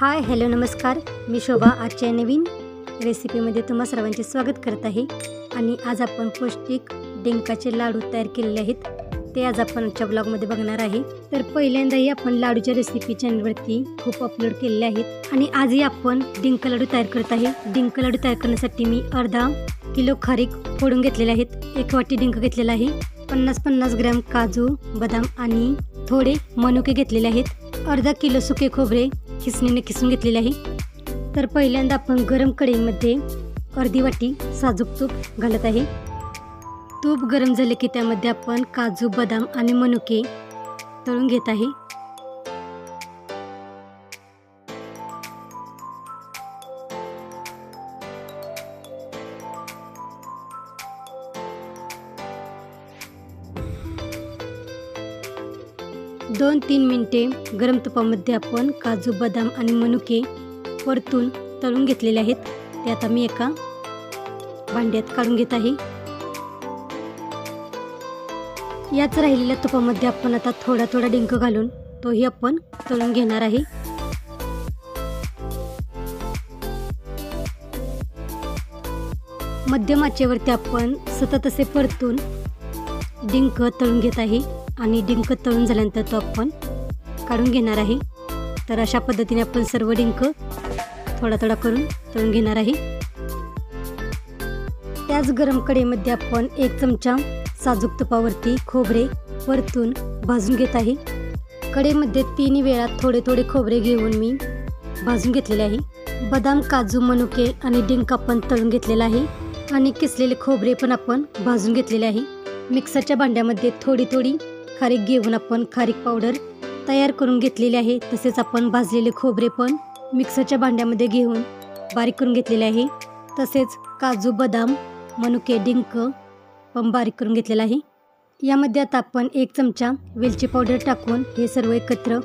Hi hello नमस्कार. मी शोभा आजच्या नवीन. रेसिपीमध्ये तुम्हा सर्वांचे स्वागत करत आहे. आणि आज आपण पौष्टिक डिंकाचे लाडू तयार केलेले आहेत. ते आज आपण आजच्या ब्लॉगमध्ये बघणार आहे. तर पहिल्यांदाही आपण लाडूच्या रेसिपी चॅनलवरती खूप अपलोड केलेले आहेत. आणि आजही आपण डिंक लाडू तयार करत आहे. डिंक लाडू तयार करण्यासाठी मी अर्धा किलो खारीक फोडून घेतलेले आहेत. एक वाटी डिंक घेतलेला आहे. पन्नास पन्नास ग्रॅम काजू बदाम आणि थोडे मनुके घेतलेले आहेत. अर्धा किलो सुके खोबरे खिसणीने खिसून घेतलेले आहे. तर पहिल्यांदा आपण गरम कढईमध्ये अर्धी वाटी साजूक तूप घालत आहे. तूप गरम झाले की त्यामध्ये आपण काजू बदाम आणि मनुके तळून घेत आहे. दोन तीन मिनटे गरम तुपामध्ये आपण काजू बदाम आणि मनुके परतून तळून घेतलेले आहेत. ते आता मी एका भांड्यात काढून घेत आहे. याच राहिलेल्या तुपामध्ये आपण आता थोडा थोडा डिंक घालून तोही आपण तळून घेणार आहे. मध्यम आचेवरती आपण सतत असे परतून डिंक तळून घेत आहे. आणि डिंक तळून झाल्यानंतर तो आपण काढून घेणार आहे. तर अशा पद्धतीने आपण सर्व डिंक थोडा थोडा करून तळून घेणार आहे. त्याच गरम कढईमध्ये आपण एक चमचा साजूक तुपावरती खोबरे परतून भाजून घेत आहे. कढईमध्ये तीन वेळा थोडे थोडे खोबरे घेऊन मी भाजून घेतलेले आहे. बदाम काजू मनुके आणि डिंक आपण तळून घेतलेला आहे. आणि किसलेले खोबरे पण आपण भाजून घेतलेले आहे. मिक्सरच्या भांड्यामध्ये थोडी थोडी खारीक घेऊन आपण खारीक पावडर तयार करून घेतलेली आहे. तसेच आपण भाजलेले खोबरे पण मिक्सरच्या भांड्यामध्ये घेऊन बारीक करून घेतलेले आहे. तसेच काजू बदाम मनुके डिंक पण बारीक करून घेतलेला आहे. यामध्ये आता आपण एक चमचा वेलची पावडर टाकून हे सर्व एकत्र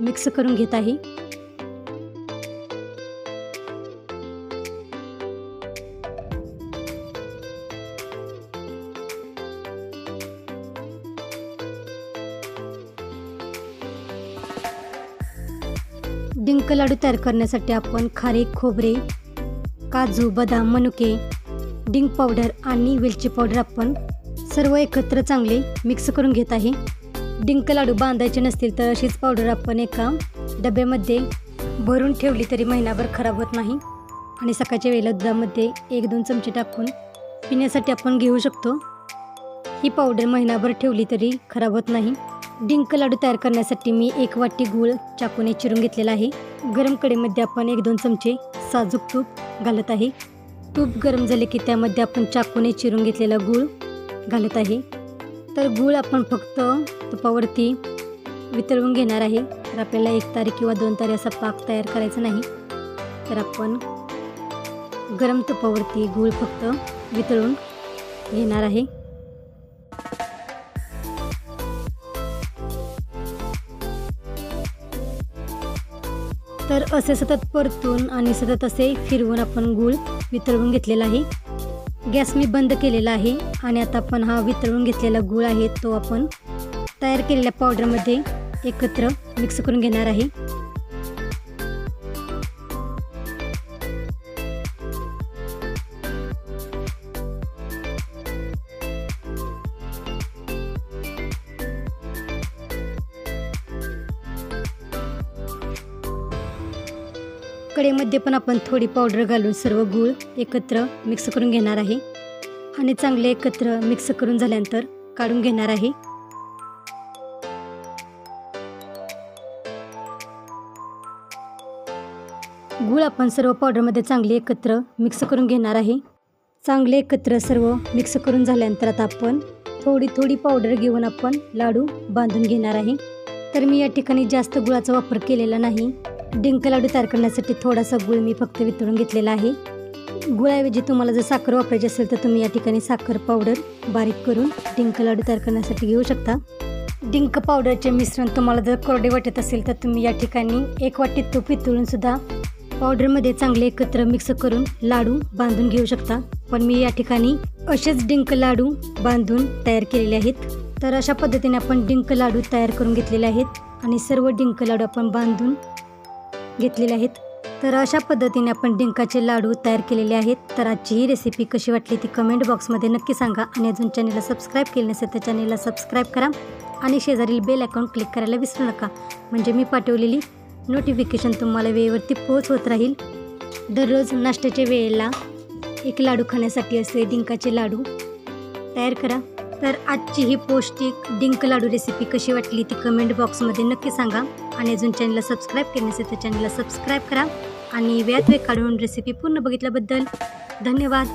मिक्स करून घेत आहे. डिंक लाडू तयार करण्यासाठी आपण खारे खोबरे काजू बदाम मनुके डिंक पावडर आणि वेलची पावडर आपण सर्व एकत्र चांगले मिक्स करून घेत आहे. डिंक लाडू बांधायचे नसतील तर अशीच पावडर आपण एका डब्यामध्ये भरून ठेवली तरी महिनाभर खराब होत नाही. आणि सकाळच्या वेळेला दुधामध्ये एक दोन चमचे टाकून पिण्यासाठी आपण घेऊ शकतो. ही पावडर महिनाभर ठेवली तरी खराब होत नाही. डिंक लाडू तयार करण्यासाठी मी एक वाटी गूळ चाकूने चिरून घेतलेला आहे. गरम कडेमध्ये आपण एक दोन चमचे साजूक तूप घालत आहे. तूप गरम झाले की त्यामध्ये आपण चाकूने चिरून घेतलेला गूळ घालत आहे. तर गूळ आपण फक्त तुपावरती वितळवून घेणार आहे. तर आपल्याला एक तारी किंवा दोन तारी असा पाक तयार करायचा नाही. तर आपण गरम तुपावरती गूळ फक्त वितळून घेणार आहे. तर असे सतत परतून आणि सतत असे फिरवून आपण गूळ वितळवून घेतलेला आहे. गॅस मी बंद केलेला आहे आणि आता आपण हा वितळून घेतलेला गूळ आहे तो आपण तयार केलेल्या पावडरमध्ये एकत्र मिक्स करून घेणार आहे. कडेमध्ये पण आपण थोडी पावडर घालून सर्व गूळ एकत्र मिक्स करून घेणार आहे. आणि चांगले एकत्र मिक्स करून झाल्यानंतर काढून घेणार आहे. गूळ आपण सर्व पावडरमध्ये चांगले एकत्र मिक्स करून घेणार आहे. चांगले एकत्र सर्व मिक्स करून झाल्यानंतर आता आपण थोडी थोडी पावडर घेऊन आपण लाडू बांधून घेणार आहे. तर मी या ठिकाणी जास्त गुळाचा वापर केलेला नाही. डिंक लाडू तयार करण्यासाठी थोडासा गुळ मी फक्त वितळून घेतलेला आहे. गुळाऐवजी तुम्हाला जर साखर वापरायची असेल तर तुम्ही या ठिकाणी साखर पावडर बारीक करून डिंक लाडू तयार करण्यासाठी घेऊ शकता. डिंक पावडरचे मिश्रण तुम्हाला जर कोरडे वाटत असेल तर तुम्ही या ठिकाणी एक वाटी तूप वितळूनसुद्धा पावडरमध्ये चांगले एकत्र मिक्स करून लाडू बांधून घेऊ शकता. पण मी या ठिकाणी असेच डिंक लाडू बांधून तयार केलेले आहेत. तर अशा पद्धतीने आपण डिंक लाडू तयार करून घेतलेले आहेत आणि सर्व डिंक लाडू आपण बांधून घेतलेले आहेत. तर अशा पद्धतीने आपण डिंकाचे लाडू तयार केलेले आहेत. तर आजची ही रेसिपी कशी वाटली ती कमेंट बॉक्समध्ये नक्की सांगा आणि अजून चॅनेलला सबस्क्राईब केले नसेल तर चॅनेलला सबस्क्राईब करा आणि शेजारील बेल अकाउंट क्लिक करायला विसरू नका. म्हणजे मी पाठवलेली नोटिफिकेशन तुम्हाला वेळेवरती पोहोच होत राहील. दररोज नाश्त्याच्या वेळेला एक लाडू खाण्यासाठी असे डिंकाचे लाडू तयार करा. तर आजची ही पौष्टिक डिंक लाडू रेसिपी कशी वाटली ती कमेंट बॉक्समध्ये नक्की सांगा. आणि अजून चॅनलला सबस्क्राईब केले नसेल तर चॅनलला सबस्क्राईब करा. आणि वेळात वेळ काढून रेसिपी पूर्ण बघितल्याबद्दल धन्यवाद.